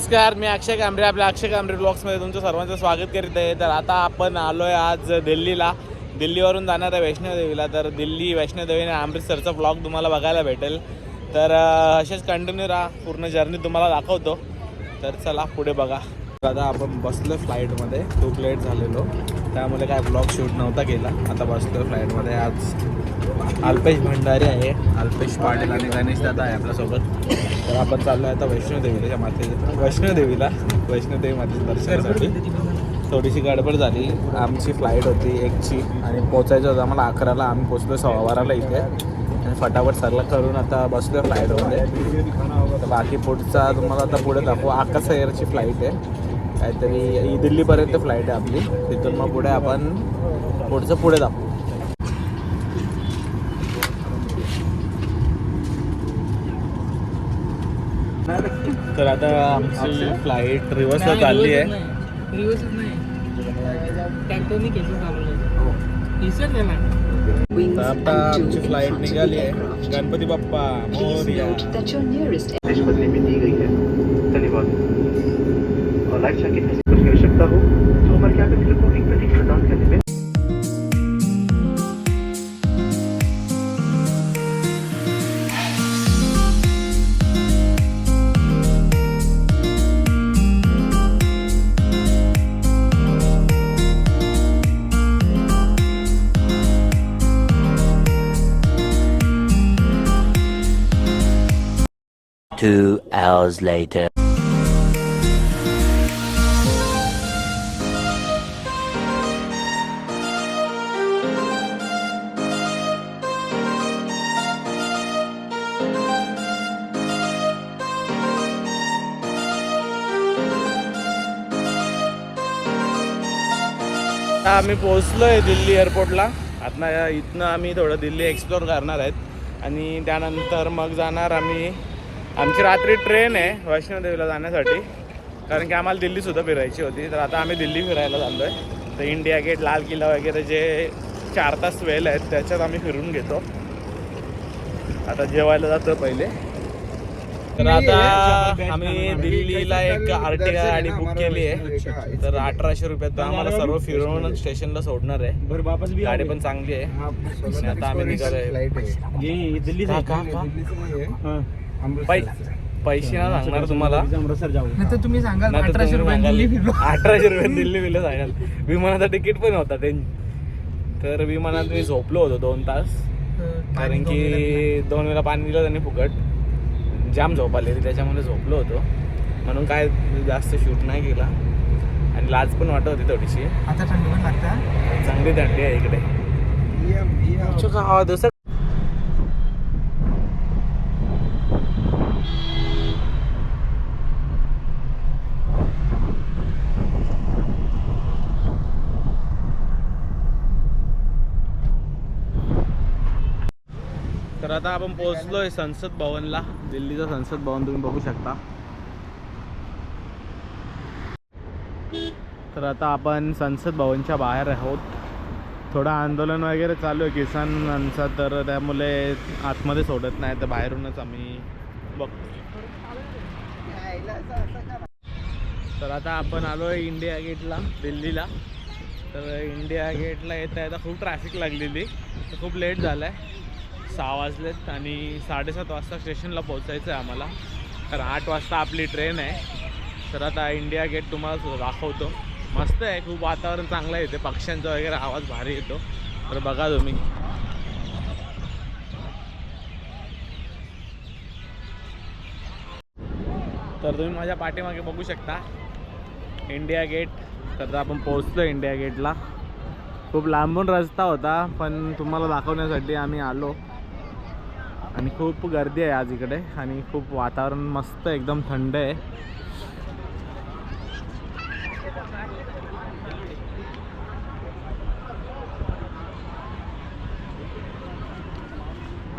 नमस्कार मी अक्षय कांबरे आपल्या अक्षय कांबरे ब्लॉग्समध्ये तुमचं सर्वांचं स्वागत करीत आहे. तर आता आपण आलो आहे आज दिल्लीला. दिल्लीवरून जाणार आहे वैष्णोदेवीला तर दिल्ली वैष्णोदेवीने आणि अमृतसरचा ब्लॉग तुम्हाला बघायला भेटेल. तर असेच कंटिन्यू राहा. पूर्ण जर्नी तुम्हाला दाखवतो. तर चला पुढे बघा. दादा आपण बसलो फ्लाईटमध्ये. खूप लेट झालेलो. त्यामुळे काय ब्लॉग शूट नव्हता केला. आता बसलो फ्लाईटमध्ये. आज अल्पेश भंडारी आहे. अल्पेश पाटील आणि गणेश दादा आहे आपल्यासोबत. तर आपण चाललो आहे आता वैष्णोदेवीला माते वैष्णोदेवीला. वैष्णोदेवी मातेच्या दर्शनासाठी. थोडीशी गडबड झाली. आमची फ्लाईट होती एकची. आणि पोचायचं होतं आम्हाला अकराला. आम्ही पोचलो सव्वा बाराला इथे. आणि फटाफट सरला करून आता बसलो फ्लाईटमध्ये. तर बाकी पुढचा तुम्हाला आता पुढे दाखवू. आकाश एअरची फ्लाईट आहे. काहीतरी दिल्लीपर्यंत फ्लाईट आहे आपली. तिथून मग पुढे आपण पुढचं पुढे दाखवू तर आता आमची फ्लाईट रिव्हर्सला चालली आहे. आता आमची फ्लाईट निघाली आहे. गणपती बाप्पा मोरया. लाइफ जैकेट में से कुछ की आवश्यकता हो तो हमारे क्या मित्र को एक प्रतीक प्रदान करने में Two hours later. आता आम्ही पोहोचलो आहे दिल्ली एअरपोर्टला. आता इथनं आम्ही थोडं दिल्ली एक्सप्लोअर करणार आहेत. आणि त्यानंतर मग जाणार आम्ही आमची रात्री ट्रेन आहे वैष्णोदेवीला जाण्यासाठी. कारण की आम्हाला दिल्लीसुद्धा फिरायची होती. तर आता आम्ही दिल्ली फिरायला चाललो आहे तर इंडिया गेट लाल किल्ला वगैरे जे चार तास वेळ आहेत त्याच्यात आम्ही फिरून घेतो. आता जेवायला जातो पहिले. तर आता आम्ही दिल्लीला एक आरटीआय गाडी बुक केली आहे. तर अठराशे रुपयात तर आम्हाला सर्व फिरवून स्टेशनला सोडणार आहे. गाडी पण चांगली आहे. आणि आता आम्ही का? पै- पैसे ना सांगणार तुम्हाला. तुम्ही सांगाल अठराशे रुपये दिल्ली दिल्ली बिल्ली सांगाल. विमानाचं तिकीट पण होता तर विमानात मी झोपलो होतो दोन तास. कारण की दोन वेळा पाणी दिलं त्यांनी फुकट. जाम झोप आली होती त्याच्यामुळे झोपलो होतो. म्हणून काय जास्त शूट नाही केला. आणि लाज पण वाटत होती थोडीशी. आता थंडी पण लागतं. चांगली थंडी आहे इकडे. दुसरं तर आता आपण पोहोचलोय संसद भवनला. दिल्लीचं संसद भवन तुम्ही बघू शकता. तर आता आपण संसद भवनच्या बाहेर आहोत. थोडं आंदोलन वगैरे चालू आहे किसानांचा तर त्यामुळे आतमध्ये सोडत नाही तर बाहेरूनच आम्ही बघतो तर आता आपण आलो आहे इंडिया गेटला दिल्लीला. तर इंडिया गेटला येता येता खूप ट्रॅफिक लागलेली. तर खूप लेट झालं आहे सहा वाजलेत आणि साडेसात वाजता स्टेशनला पोहोचायचं आहे आम्हाला. तर आठ वाजता आपली ट्रेन आहे. तर आता इंडिया गेट तुम्हाला दाखवतो. मस्त आहे खूप वातावरण चांगलं आहे इथे. पक्ष्यांचा वगैरे आवाज भारी येतो. तर बघा तुम्ही. तर तुम्ही माझ्या पाठीमागे बघू शकता. India Gate. तर आपण पोहोचलो इंडिया गेटला. खूप लांबून रस्ता होता पण तुम्हाला दाखवण्यासाठी आम्ही आलो. आणि खूप गर्दी आहे आज इकडे आणि खूप वातावरण मस्त एकदम थंड आहे.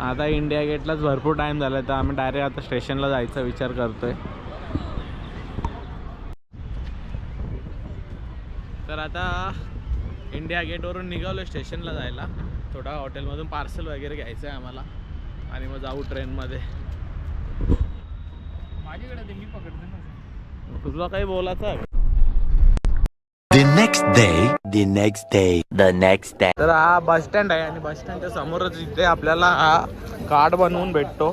आता इंडिया गेटलाच भरपूर टाईम झाला तर आम्ही डायरेक्ट आता स्टेशनला जायचा विचार करतोय. तर आता इंडिया गेटवरून निघालो स्टेशनला जायला. थोडा हॉटेलमधून पार्सल वगैरे घ्यायचं आहे आम्हाला. आणि मग जाऊ ट्रेनमध्ये. माझ्याकडे ते मी पकडते ना. तुझा काही बोलायचं आहे? The next day, the next day, the next day. तर हा बस स्टँड आहे आणि बस स्टँडच्या समोरच इथे आपल्याला हा कार्ड बनवून भेटतो.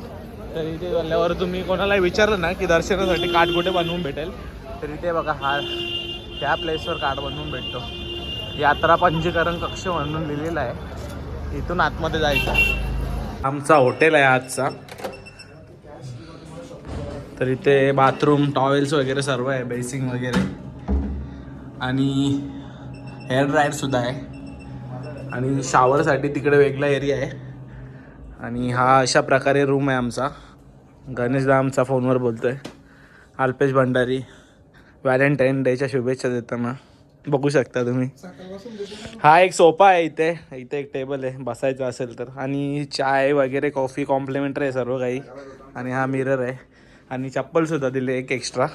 तर इथे गेल्यावर तुम्ही कोणालाही विचारलं ना की दर्शनासाठी कार्ड कुठे बनवून भेटेल तर इथे बघा हा त्या प्लेसवर कार्ड बनवून भेटतो. यात्रा पंजीकरण कक्ष म्हणून लिहिलेला आहे. इथून आतमध्ये जायचं. आमचा हॉटेल आहे आजचा. तर इथे बाथरूम टॉवेल्स वगैरे सर्व आहे बेसिंग वगैरे. आणि हेअर ड्रायर सुद्धा आहे. आणि शावरसाठी तिकडे वेगळा एरिया आहे. आणि हा अशा प्रकारे रूम आहे आमचा. गणेशदा आमचा फोनवर बोलतो आहे अल्पेश भंडारी. व्हॅलेंटाईन डेच्या शुभेच्छा देताना. बघू शकता तुम्ही. हा एक सोफा आहे इथे. इथे एक टेबल आहे. बसायचं असेल तर. आणि चाय वगैरे कॉफी कॉम्प्लिमेंटरी आहे सर्व काही. आणि हा मिरर आहे. आणि चप्पलसुद्धा दिले एक एक्स्ट्रा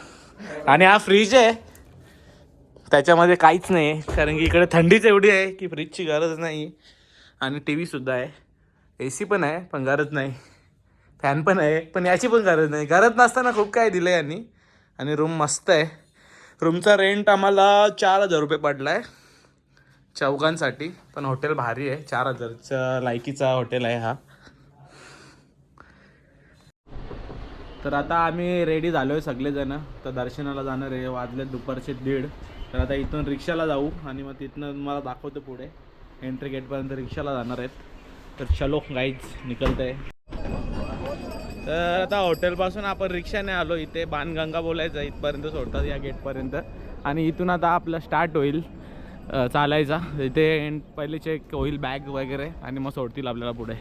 आणि हा फ्रीज आहे. त्याच्यामध्ये काहीच नाही आहे. कारण की इकडे थंडीच एवढी आहे की फ्रीजची गरज नाही. आणि टी व्हीसुद्धा आहे. ए सी पण आहे पण गरज नाही. फॅन पण आहे पण याची पण गरज नाही. गरज नसताना खूप काय दिलं आहे यांनी. आणि रूम मस्त आहे. रूमचा रेंट आम्हाला चार हजार रुपये पडला आहे चौघांसाठी. पण हॉटेल भारी आहे. चार हजारचा लायकीचा हॉटेल आहे हा. तर आता आम्ही रेडी झालो आहे सगळेजणं. तर दर्शनाला जाणार आहे. वाजले दुपारचे दीड. तर आता इथून रिक्षाला जाऊ. आणि मग तिथनं तुम्हाला दाखवतो पुढे. एंट्री गेटपर्यंत रिक्षाला जाणार आहेत. तर चलो गाईज निकलत आहे तर आता हॉटेलपासून आपण रिक्षाने आलो. इथे बाणगंगा बोलायचं इथपर्यंत सोडतात या गेटपर्यंत. आणि इथून आता आपलं स्टार्ट होईल चालायचा. इथे एंड पहिले चेक होईल बॅग वगैरे आणि मग सोडतील आपल्याला पुढे.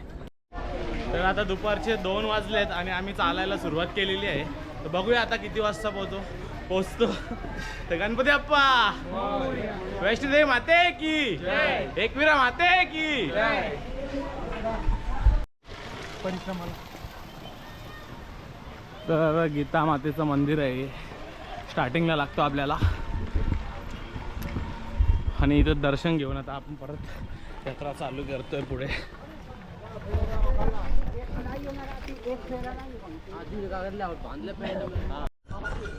तर आता दुपारचे दोन वाजलेत आणि आम्ही चालायला सुरुवात केलेली आहे. तर बघूया आता किती वाजता पोहोचतो. पोचतो तर गणपती अप्पा! वैष्णोदेवी माते की? एकविरा माते की? तर गीता मातेचं मंदिर आहे. स्टार्टिंगला लागतो आपल्याला. आणि इथं दर्शन घेऊन आता आपण परत यात्रा चालू करतोय पुढे.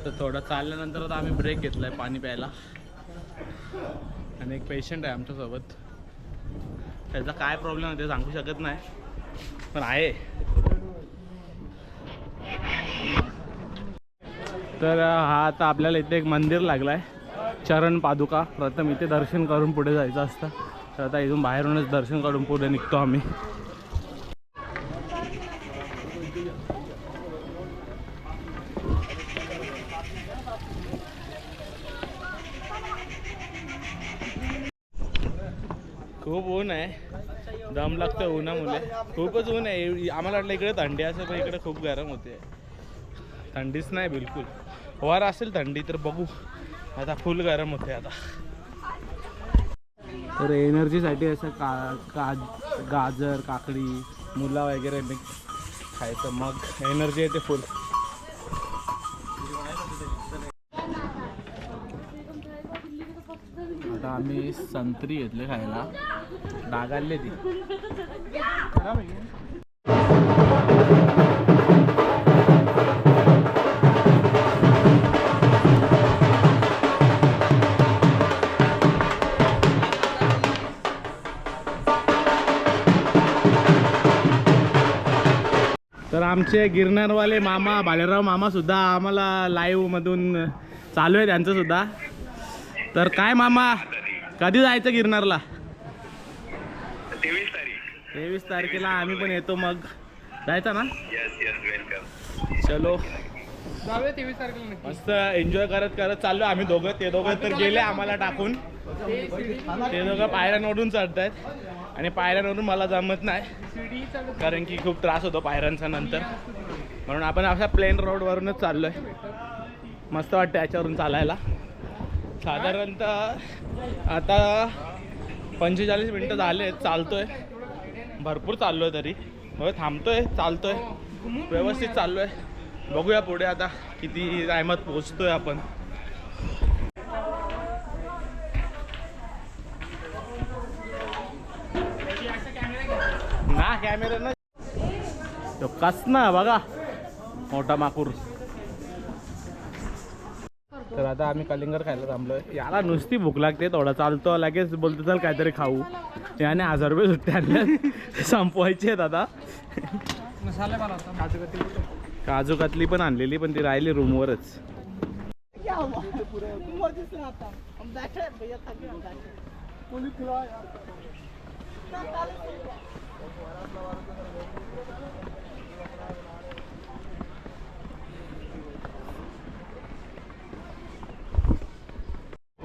तर थोडं चालल्यानंतर आता आम्ही ब्रेक घेतलाय पाणी प्यायला. आणि एक पेशंट आहे आमच्यासोबत. त्याचा काय प्रॉब्लेम आहे ते सांगू शकत नाही. पण आहे. तर हा आता आपल्याला इथे एक मंदिर लागलं आहे चरण पादुका. प्रथम इथे दर्शन करून पुढे जायचं असतं. तर आता इथून बाहेरूनच दर्शन करून पुढे निघतो आम्ही. खूप ऊन आहे. दम लागतं उन्हामुळे. खूपच ऊन आहे. आम्हाला वाटलं इकडे थंडी असेल पण इकडे खूप गरम होते. थंडीच नाही बिलकुल. वार असेल थंडी तर बघू. आता फुल गरम होते आता. तर एनर्जीसाठी असं का का गाजर काकडी मुला वगैरे मिक्स खायचं. मग एनर्जी येते फुल आता आम्ही संत्री घेतले खायला. डागाले ती. आमचे गिरणारवाले मामा भालेराव मामा सुद्धा आम्हाला लाईव्ह मधून चालू आहे त्यांचं सुद्धा. तर काय मामा कधी जायचं गिरणारला? तेवीस तारीख. तेवीस तारखेला आम्ही पण येतो मग. जायचा ना? चलो. जाऊया तेवीस तारखेला नक्की. मस्त एन्जॉय करत करत चाललो आम्ही दोघं. ते दोघं तर गेले आम्हाला टाकून. ते दोघं पायऱ्यांवरून चढतायत. आणि पायऱ्यांवरून मला जमत नाही. कारण की खूप त्रास होतो पायऱ्यांचा नंतर. म्हणून आपण अशा प्लेन रोडवरूनच चाललोय. मस्त वाटतं याच्यावरून चालायला. साधारणतः आता पंचेचाळीस मिनटं झाले चालतोय. भरपूर चाललोय तरी. हो थांबतोय चालतोय. व्यवस्थित चाललोय. बघूया पुढे आता किती टायमात पोहोचतोय आपण. ना कॅमेरा ना तो कस ना बघा मोठा माकूर. तर आता आम्ही कलिंगर खायला थांबलोय. याला नुसती भूक लागते थोडा. चालतो लगेच बोलतो चल काहीतरी खाऊ. याने हजार रुपये सुट्टे आणले संपवायचे आहेत आता. मसाले काजूकातली पण आणलेली पण ती राहिली रूमवरच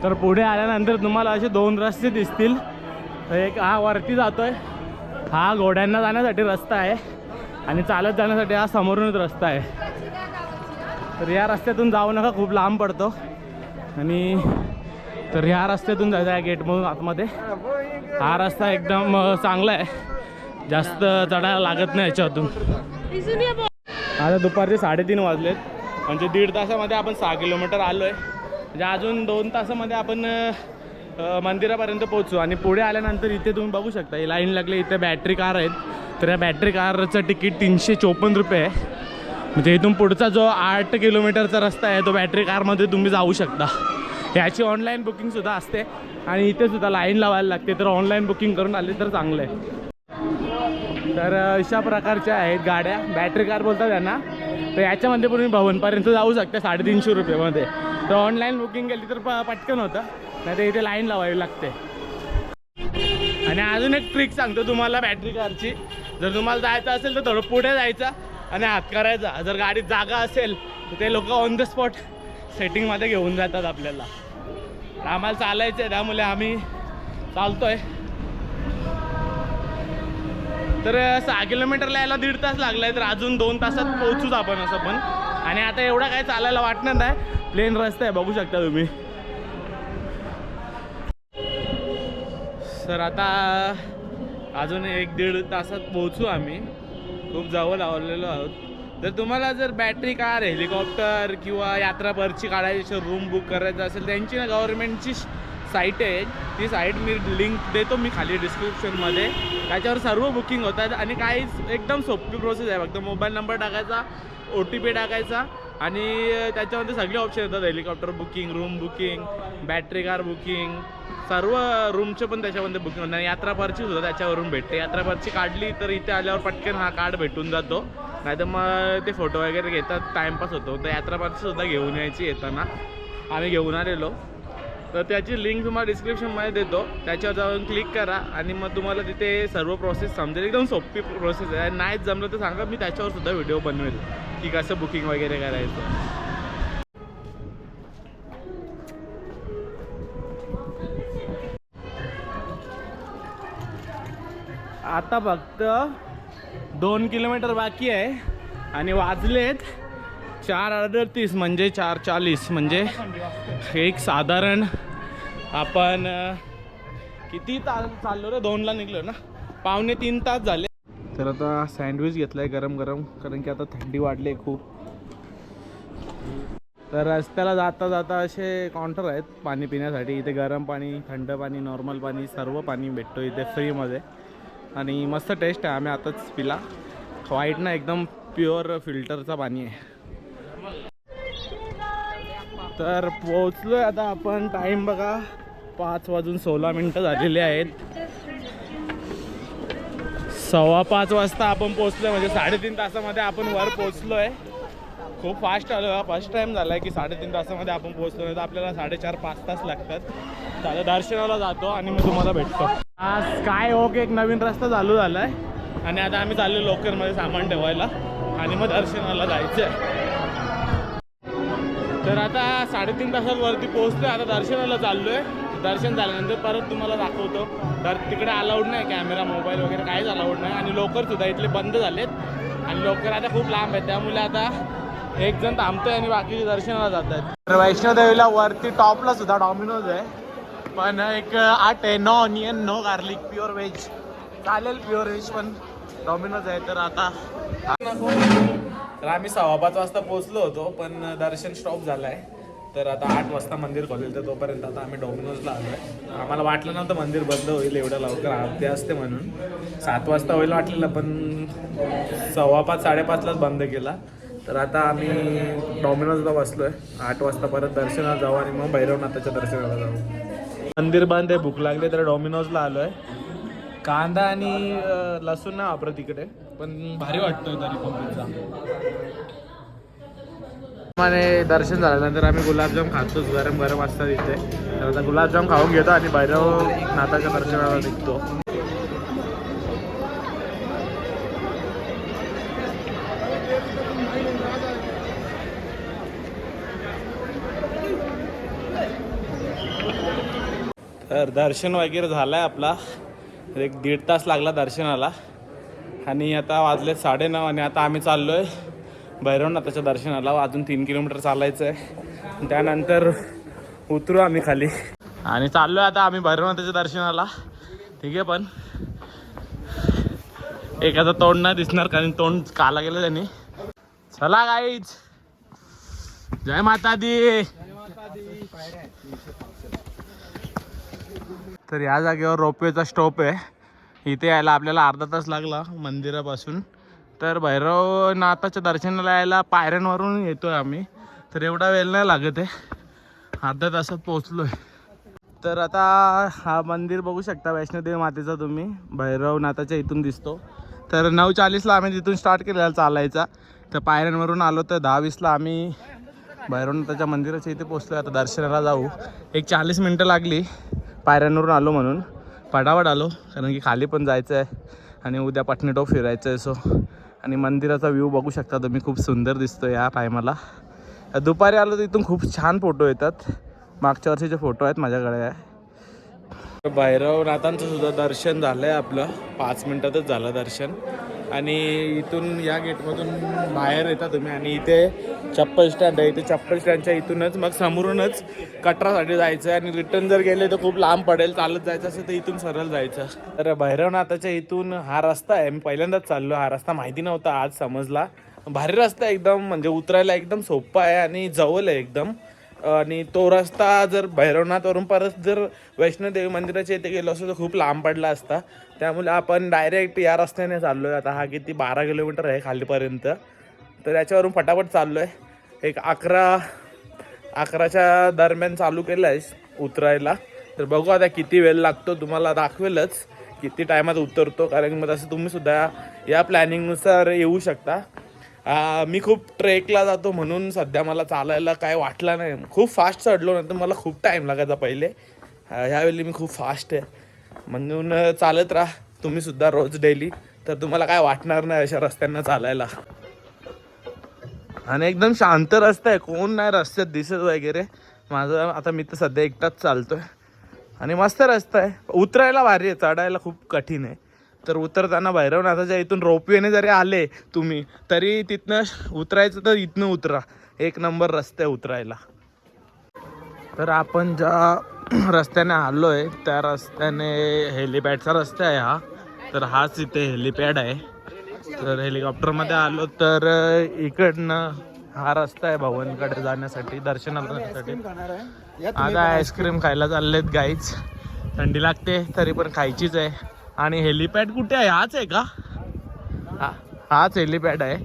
तर पुढे आल्यानंतर तुम्हाला असे दोन रस्ते दिसतील. एक हा वरती जातोय. हा घोड्यांना जाण्यासाठी रस्ता आहे. आणि चालत जाण्यासाठी हा समोरूनच रस्ता आहे. तर या रस्त्यातून जाऊ नका खूप लांब पडतो. आणि तर ह्या रस्त्यातून जायचं आहे गेटमधून आतमध्ये. हा रस्ता एकदम चांगला आहे. जास्त चढायला लागत नाही याच्यातून. आता दुपारचे साडेतीन वाजलेत. म्हणजे दीड तासामध्ये आपण सहा किलोमीटर आलो आहे म्हणजे अजून दोन तासामध्ये आपण मंदिरापर्यंत पोहोचू. आणि पुढे आल्यानंतर इथे तुम्ही बघू शकता ही लाईन लागली इथे बॅटरी कार आहेत. तर या बॅटरी कारचं तिकीट तीनशे चोपन्न रुपये आहे. म्हणजे इथून पुढचा जो आठ किलोमीटरचा रस्ता आहे तो बॅटरी कारमध्ये तुम्ही जाऊ शकता. याची ऑनलाईन बुकिंगसुद्धा असते. आणि इथे सुद्धा लाईन लावायला लागते तर ऑनलाईन बुकिंग करून आले तर चांगलं आहे. तर अशा प्रकारच्या आहेत गाड्या. बॅटरी कार बोलतात त्यांना तर याच्यामध्ये पण तुम्ही भवनपर्यंत जाऊ शकता साडेतीनशे रुपयेमध्ये. तर ऑनलाईन बुकिंग केली तर प पटकन होतं. नाही तर इथे लाईन लावावी लागते. आणि अजून एक ट्रिक सांगतो तुम्हाला बॅटरी कारची जर तुम्हाला जायचं असेल तर थोडं पुढे जायचं आणि हात करायचा. जर गाडीत जागा असेल तर ते लोक ऑन द स्पॉट सेटिंगमध्ये घेऊन जातात आपल्याला. आम्हाला चालायचं आहे त्यामुळे आम्ही चालतो आहे तर सहा किलोमीटरला यायला दीड तास लागलाय तर अजून दोन तासात पोहोचूच आपण असं पण. आणि आता एवढा काय चालायला वाटणार नाही. प्लेन रस्ता आहे बघू शकता तुम्ही. सर आता अजून एक दीड तासात पोहोचू आम्ही. खूप जवळ लावलेलो आहोत. जर तुम्हाला जर बॅटरी कार हेलिकॉप्टर किंवा यात्रा पर्ची काढायची रूम बुक करायचं असेल त्यांची ना गव्हर्नमेंटची साईट आहे ती साईट मी लिंक देतो मी खाली डिस्क्रिप्शनमध्ये त्याच्यावर सर्व बुकिंग होतात आणि काहीच एकदम सोपी प्रोसेस आहे. फक्त मोबाईल नंबर टाकायचा ओ टी पी टाकायचा आणि त्याच्यामध्ये सगळे ऑप्शन येतात. Helicopter booking room booking battery car booking सर्व रूमचे पण त्याच्यामध्ये बुकिंग होतं यात्रा पर्ची सुद्धा त्याच्यावरून भेटते. यात्रा पर्ची काढली तर इथे आल्यावर पटकन हा कार्ड भेटून जातो. नाहीतर मग ते फोटो वगैरे घेतात. टाईमपास होतो. तर यात्रा पर्ची सुद्धा घेऊन यायची येताना. आम्ही घेऊन आलेलो. तर त्याची लिंक तुम्हाला डिस्क्रिप्शनमध्ये देतो. त्याच्यावर जाऊन क्लिक करा आणि मग तुम्हाला तिथे सर्व प्रोसेस समजेल. एकदम सोपी प्रोसेस आहे. नाहीच जमलं तर सांगा मी त्याच्यावर सुद्धा व्हिडिओ बनवेल. की कसं बुकिंग वगैरे करायचं. आता फक्त दोन किलोमीटर बाकी आहे आणि वाजलेत. चार अडतीस म्हणजे चार चाळीस. म्हणजे एक साधारण आपण किती तास चाललो रे? दोनला निघलो ना? पावणे तीन तास झाले. तर आता सँडविच घेतलाय गरम गरम कारण की आता थंडी वाढली आहे खूप. तर रस्त्याला जाता जाता असे काउंटर आहेत पाणी पिण्यासाठी. इथे गरम पाणी थंड पाणी नॉर्मल पाणी सर्व पाणी भेटतो इथे फ्रीमध्ये आणि मस्त टेस्ट आहे. आम्ही आताच पिला. व्हाईट ना एकदम प्युअर फिल्टरचा पाणी आहे. तर पोहोचलोय आता आपण. टाइम बघा पाच वाजून सोळा मिनटं झालेली आहेत. सव्वा पाच वाजता आपण पोहोचलोय म्हणजे साडेतीन तासामध्ये आपण वर पोहोचलोय. खूप फास्ट आलो आहे फर्स्ट टाइम झाला आहे की साडेतीन तासामध्ये आपण पोहोचलो नाही तर आपल्याला साडेचार पाच तास लागतात. त्याला दर्शनाला जातो आणि मग तुम्हाला भेटतो. आज काय हो, ओके एक नवीन रस्ता चालू झाला आहे आणि आता आम्ही चाललो लोकरमध्ये सामान ठेवायला. आणि मग दर्शनाला जायचं आहे तर आता साडेतीन तासात वरती पोहोचलो आता दर्शनाला चाललो आहे दर्शन झाल्यानंतर परत तुम्हाला दाखवतो. तर तिकडे अलाउड नाही कॅमेरा मोबाईल वगैरे काहीच अलाउड नाही. आणि लोकर सुद्धा इथले बंद झालेत. आणि लोकर आता खूप लांब आहेत. त्यामुळे आता एक जण थांबतोय आणि बाकीचे दर्शनाला जात आहेत तर वैष्णोदेवीला वरती टॉपला सुद्धा डॉमिनोज आहे. पण एक आठ आहे. No onion no garlic pure veg चालेल प्युअर व्हेज पण डॉमिनोज आहे. तर आता तर आम्ही सव्वा पाच वाजता पोहोचलो होतो पण दर्शन स्टॉप झालाय. तर आता आठ वाजता मंदिर खोलेल तर तोपर्यंत आता आम्ही डॉमिनोजला आलो आहे आम्हाला वाटलं नव्हतं मंदिर बंद होईल एवढं लवकर आरती असते म्हणून. सात वाजता होईल वाटलेलं पण सव्वा पाच साडेपाचलाच बंद केला. तर आता आम्ही डॉमिनोजला बसलो आहे आठ वाजता परत दर्शनाला जाऊ आणि मग भैरवनाथाच्या दर्शनाला जाऊ. मंदिर बंद आहे भूक लागली तर डॉमिनोजला आलो आहे कांदा आणि लसूण ना वापरत तिकडे पण भारी वाटतोय तरी पण पिझ्झा दर्शन झाल्यानंतर आम्ही गुलाबजाम खातोच गरम गरम असतात इथे. तर आता गुलाबजाम खाऊन घेतो आणि भैरव नाथाच्या दर्शनाला निघतो. तर दर्शन वगैरे झालं आहे आपला. एक दीड तास लागला दर्शनाला. आणि आता वाजले साडेनऊ आणि आता आम्ही चाललो आहे भैरवनाथाच्या दर्शनाला. अजून तीन किलोमीटर चालायचं आहे त्यानंतर उतरू आम्ही खाली. आणि चाललो आहे आता आम्ही भैरवनाथाच्या दर्शनाला. ठीक आहे पण एकाचं तोंड नाही दिसणार कारण तोंड काला गेलं त्यांनी. चला गाईच जय माता दी तर या जागेवर रोपवेचा स्टॉप आहे. इथे यायला आपल्याला अर्धा तास लागला मंदिरापासून. तर भैरवनाथाच्या दर्शनाला यायला पायऱ्यांवरून येतोय आम्ही. तर एवढा वेळ नाही लागत आहे. अर्धा तासात पोचलो आहे तर आता हा मंदिर बघू शकता वैष्णोदेवी मातेचा तुम्ही. भैरवनाथाच्या इथून दिसतो. तर नऊ चाळीसला आम्ही तिथून स्टार्ट केलेला चालायचा. तर पायऱ्यांवरून आलो तर दहा वीसला आम्ही भैरवनाथाच्या मंदिराच्या इथे पोचलो आता दर्शनाला जाऊ. एक चाळीस मिनटं लागली. पायऱ्यांवरून आलो म्हणून. पटापट आलो कारण की खाली पण जायचं आहे आणि उद्या पटणेटो फिरायचं आहे सो आणि मंदिराचा व्ह्यू बघू शकता तुम्ही खूप सुंदर दिसतो या टायमाला दुपारी आलो तर इथून खूप छान फोटो येतात. मागच्या वर्षीचे फोटो आहेत माझ्याकडे. आहे भैरवनाथांचं सुद्धा दर्शन झालं आहे आपलं. पाच मिनटातच झालं दर्शन. आणि इथून या गेटमधून बाहेर येता तुम्ही आणि इथे चप्पल स्टँड आहे. इथे चप्पल स्टँडच्या इथूनच मग समोरूनच कटरासाठी जायचं आहे आणि रिटर्न जर गेले तर खूप लांब पडेल चालत जायचं असेल तर इथून सरळ जायचं. तर भैरवनाथाच्या इथून हा रस्ता आहे. मी पहिल्यांदाच चाललो. हा रस्ता माहिती नव्हता आज समजला. भारी रस्ता आहे एकदम म्हणजे उतरायला एकदम सोपा आहे आणि जवळ आहे एकदम. आणि तो रस्ता जर भैरवनाथवरून परत जर वैष्णोदेवी मंदिराच्या इथे गेलो असतो तर खूप लांब पडला असता. त्यामुळे आपण डायरेक्ट या रस्त्याने चाललो आहे आता. हा किती बारा किलोमीटर आहे खालीपर्यंत. तर याच्यावरून फटाफट चाललो आहे एक अकरा अकराच्या दरम्यान चालू केलं आहे उतरायला. तर बघू आता किती वेळ लागतो तुम्हाला दाखवेलच. किती टायमात उतरतो कारण मग तसं तुम्ही सुद्धा या प्लॅनिंगनुसार येऊ शकता. मी खूप ट्रेकला जातो म्हणून सध्या मला चालायला काय वाटलं नाही. खूप फास्ट चढलो नाही तर मला खूप टाईम लागायचा पहिले. ह्यावेळी मी खूप फास्ट आहे. म्हणून चालत राहा. तुम्हीसुद्धा रोज डेली तर तुम्हाला काय वाटणार नाही अशा रस्त्यांना चालायला. आणि एकदम शांत रस्ता आहे. कोण नाही रस्त्यात दिसत वगैरे. माझं आता मी तर सध्या एकटाच चालतो आहे आणि मस्त रस्ता आहे. उतरायला भारी आहे. चढायला खूप कठीण आहे. तर उतरताना भैरवनाथाच्या इथून रोपवेने जरी आले तुम्ही तरी तिथनं उतरायचं तर इथनं उतरा. एक नंबर रस्ता आहे उतरायला. तर आपण ज्या रस्त्याने आलो आहे त्या रस्त्याने हेलिपॅडचा रस्ता आहे हा. तर हाच इथे हेलिपॅड आहे. तर हेलिकॉप्टरमध्ये आलो तर इकडनं हा रस्ता आहे भवनकडे जाण्यासाठी दर्शनाला जाण्यासाठी आता आईस्क्रीम खायला चाललेत गाईच थंडी लागते तरी पण खायचीच आहे. आणि हेलिपॅड कुठे आहे? हाच आहे का? हा हाच हेलिपॅड आहे.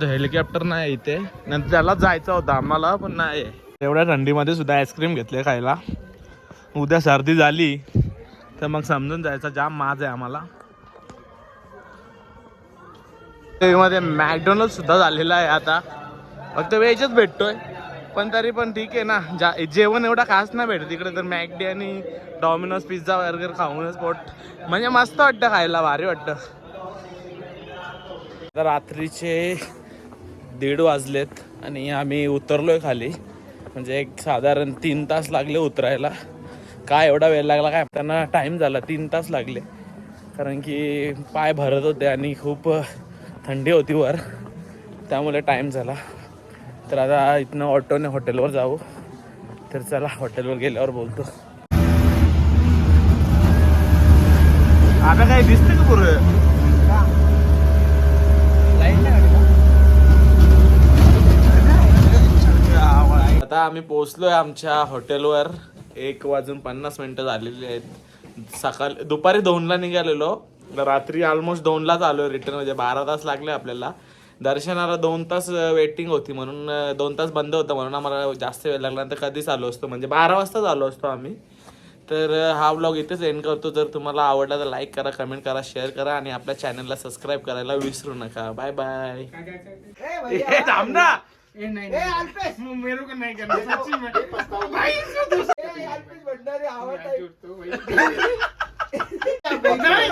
तर हेलिकॉप्टर नाही इथे. नंतर त्याला जायचं होतं आम्हाला पण नाही आहे. एवढ्या थंडीमध्ये सुद्धा आईस्क्रीम घेतले खायला. उद्या सर्दी झाली तर मग समजून जायचा जाम माज आहे आम्हाला. मध्ये मॅकडॉनल्ड सुद्धा झालेला आहे आता. फक्त वेजच भेटतोय. पण तरी पण ठीक आहे ना. जा जेवण एवढा खास नाही भेटत तिकडे तर मॅगडी आणि डॉमिनोज पिझ्झा बर्गर खाऊनच पोट. म्हणजे मस्त वाटतं खायला भारी वाटतं. तर रात्रीचे दीड वाजलेत आणि आम्ही उतरलोय खाली. म्हणजे एक साधारण तीन तास लागले उतरायला. काय एवढा वेळ लागला काय त्यांना टाईम झाला तीन तास लागले. कारण की पाय भरत होते आणि खूप थंडी होती वर. त्यामुळे टाईम झाला. तर आता इथनं ऑटोने हॉटेलवर जाऊ. तर चला हॉटेलवर गेल्यावर बोलतो. आता काय दिसतं का पुरं? आता आम्ही पोहोचलोय आमच्या हॉटेलवर. एक वाजून पन्नास मिनिटं झालेली आहेत. सकाळ दुपारी दोनला निघालेलो. रात्री ऑलमोस्ट दोनलाच आलो रिटर्न म्हणजे बारा तास लागले आपल्याला. दर्शनाला दोन तास वेटिंग होती म्हणून दोन तास बंद होतं म्हणून आम्हाला जास्त वेळ लागला. तर कधीच आलो असतो. म्हणजे बारा वाजताच आलो असतो आम्ही. तर हा ब्लॉग इथेच एंड करतो. जर तुम्हाला आवडला तर लाईक करा कमेंट करा शेअर करा आणि आपल्या चॅनलला सबस्क्राईब करायला विसरू नका. बाय बाय थांब ना! ए नाही नाही.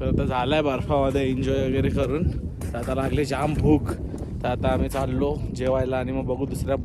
तर आता झालाय बर्फामध्ये एन्जॉय वगैरे करून तर आता लागली जाम भूक तर आता आम्ही चाललो जेवायला आणि मग बघू दुसऱ्या